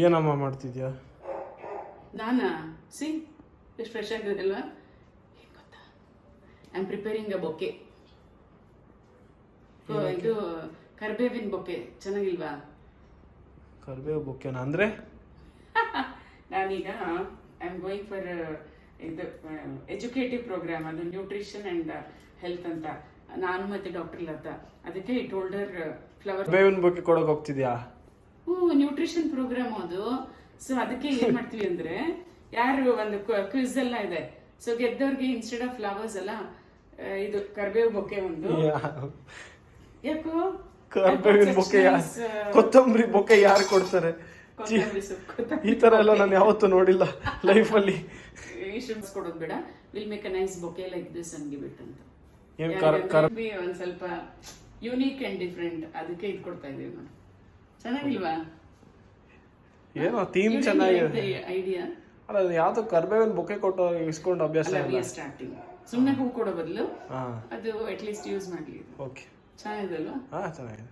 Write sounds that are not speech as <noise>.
ಏನಮ್ಮ ಮಾಡ್ತಿದ್ಯಾ? ನಾನಾ? ಸಿ ಎಷ್ಟು ಫ್ರೆಶ್ ಆಗಿರಲ್ಲ ಏನ್ ಗೊತ್ತಾ? I am preparing a bouquet ಇದು ಕರ್ಬೇವಿನ ಬೊಕ್ಕೆ ಚೆನ್ನಾಗಿಲ್ವಾ? ಕರ್ಬೇವು ಬೊಕ್ಕೆನ ಅಂದರೆ? <laughs> ನಾನೀಗ ಐ ಆಮ್ ಗೋಯಿಂಗ್ ಫಾರ್ ಇದು ಎಜುಕೇಟಿವ್ ಪ್ರೋಗ್ರಾಮ್ ಅದು ನ್ಯೂಟ್ರಿಷನ್ ಆ್ಯಂಡ್ ಹೆಲ್ತ್ ಅಂತ. ನಾನು ಮತ್ತೆ ಡಾಕ್ಟರ್ ಲತಾ ಅದಕ್ಕೆ ಇಟ್ ಹೋಲ್ಡರ್ ಫ್ಲವರ್ ಬೇವಿನ ಬೊಕ್ಕೆ ಕೊಡೋಕೆ ಹೋಗ್ತಿದ್ಯಾ? ಹ್ಞೂ ನ್ಯೂಟ್ರಿಷನ್ ಪ್ರೋಗ್ರಾಮ್ ಅದು. ಸೊ ಅದಕ್ಕೆ ಏನ್ ಮಾಡ್ತೀವಿ ಅಂದ್ರೆ ಯಾರು ಒಂದು ಕ್ವಿಸ್ ಎಲ್ಲ ಇದೆ. ಸೊ ಗೆದ್ದವ್ರಿಗೆ ಇನ್ಸ್ಟೆಡ್ ಆಫ್ ಫ್ಲವರ್ಸ್ ಎಲ್ಲ ಇದು ಕರ್ಬೇವು ಬೊಕ್ಕೆ ಒಂದು. ಯಾಕೋ? ಕರ್ಬೇವಿನ ಬೊಕ್ಕೆ ಯಾರು ಕೊತ್ತಂಬರಿ ಬೊಕ್ಕೆ ಯಾರು ಕೊಡ್ತಾರೆ? ಈ ತರ ಎಲ್ಲ ನಾನು ಯಾವತ್ತೂ ನೋಡಿಲ್ಲ ಲೈಫಲ್ಲಿ. ಇನ್ಶೂರೆನ್ಸ್ ಕೊಡೋದು ಬೇಡ. Will make a nice bouquet like this and give it ಅಂತ ಒಂದ್ ಸ್ವಲ್ಪ ಯುನೀಕ್ ಅಂಡ್ ಡಿಫ್ರೆಂಟ್ ಅದಕ್ಕೆ ಇದು ಕೊಡ್ತಾ ಇದೀವಿ ನಾವು ಚೆನ್ನಾಗಿಲ್ವಾ? ಏನೋ ಥೀಮ್ ಚೆನ್ನಾಗಿದೆ ಐಡಿಯಾ ಅಲ್ಲ ಯಾವ್ದೋ ಕರ್ಬೇವಿನ ಬೊಕ್ಕೆ ಕೊಟ್ಟು ಇಸ್ಕೊಂಡು ಅಭ್ಯಾಸ ಇಲ್ಲ ಸ್ಟಾರ್ಟಿಂಗ್ ಸುಮ್ಮನೆ ಹೂ ಕೊಡೋ ಬದಲು ಅದು ಅಟ್ ಲೀಸ್ಟ್ ಯೂಸ್ ಮಾಡಲಿ. ಓಕೆ ಚೆನ್ನಾಗಿದೆ ಅಲ್ವಾ? ಹಾ ಚೆನ್ನಾಗಿದೆ.